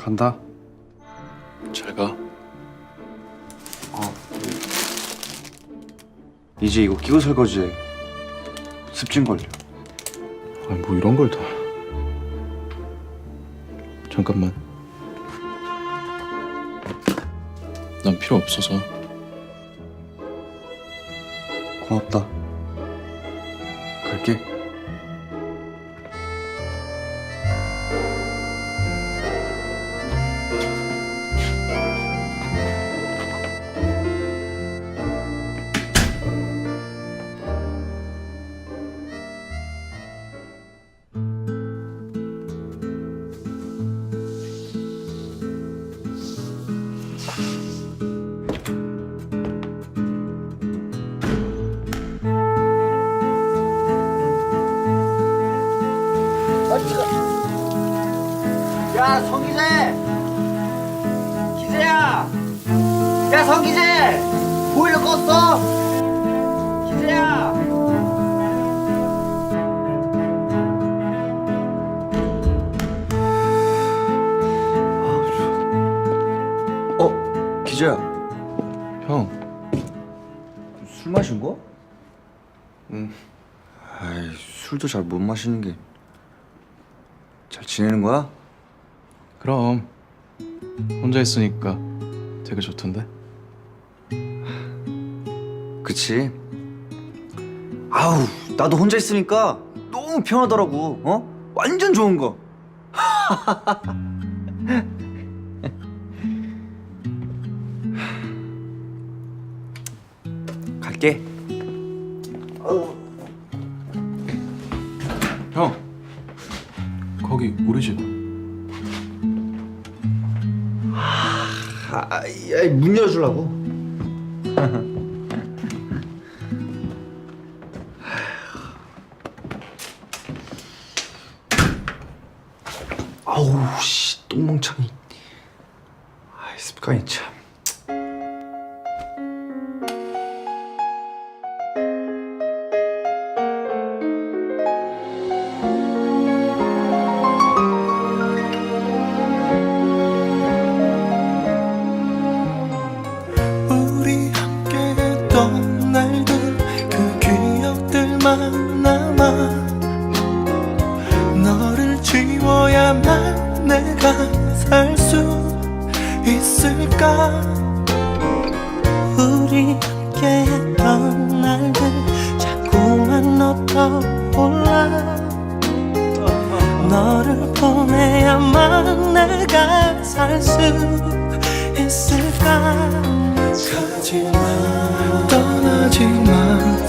간다. 잘 가. 이제 이거 끼고 설거지해. 습진 걸려. 아니 뭐 이런 걸 다. 잠깐만. 난 필요 없어서. 고맙다. 갈게. 야 성기재 기재야 야 성기재 보일러 껐어 기재야 어, 기자야. 형. 술 마신 거? 응. 아이, 술도 잘 못 마시는 게. 잘 지내는 거야? 그럼 혼자 있으니까 되게 좋던데. 그치. 아우, 나도 혼자 있으니까 너무 편하더라고. 어? 완전 좋은 거. 갈게. 형. 거기 우리 집. 아, 야, 문 열어주려고. 아우 씨 똥멍청이. 아이 습관이 참. 살 수 있을까? 우리 함께 했던 날들 자꾸만 너 떠올라. 너를 보내야만 내가 살 수 있을까? 가지마 떠나지마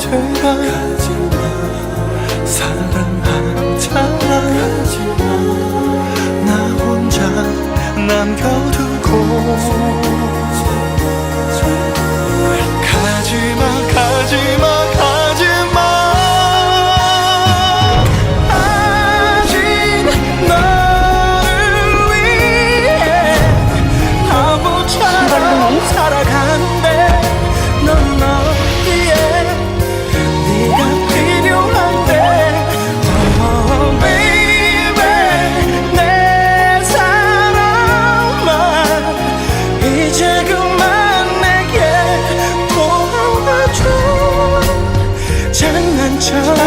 장난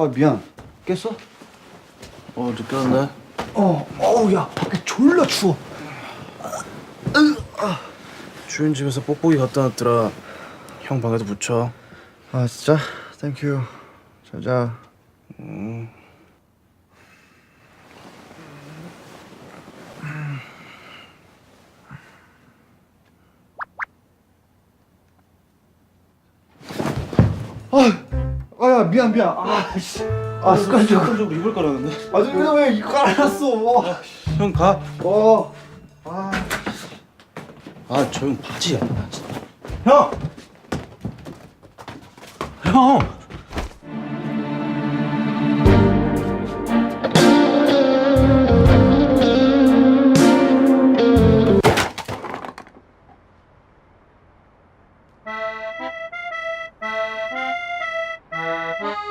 아 미안. 깼어? 어 느꼈네. 어. 어우 야 밖에 졸라 추워. 주인 집에서 뽁뽁이 갖다 놨더라. 형 방에도 붙여. 아 진짜? 땡큐. 자자. 아, 아야 미안 미안. 아, 씨. 아 습관적으로. 습관적으로 이불 깔았는데. 아, 근데 왜 이거 깔아놨어? 형 가. 어. 아. 아 저 형 바지야 바지 형! 형! Bye.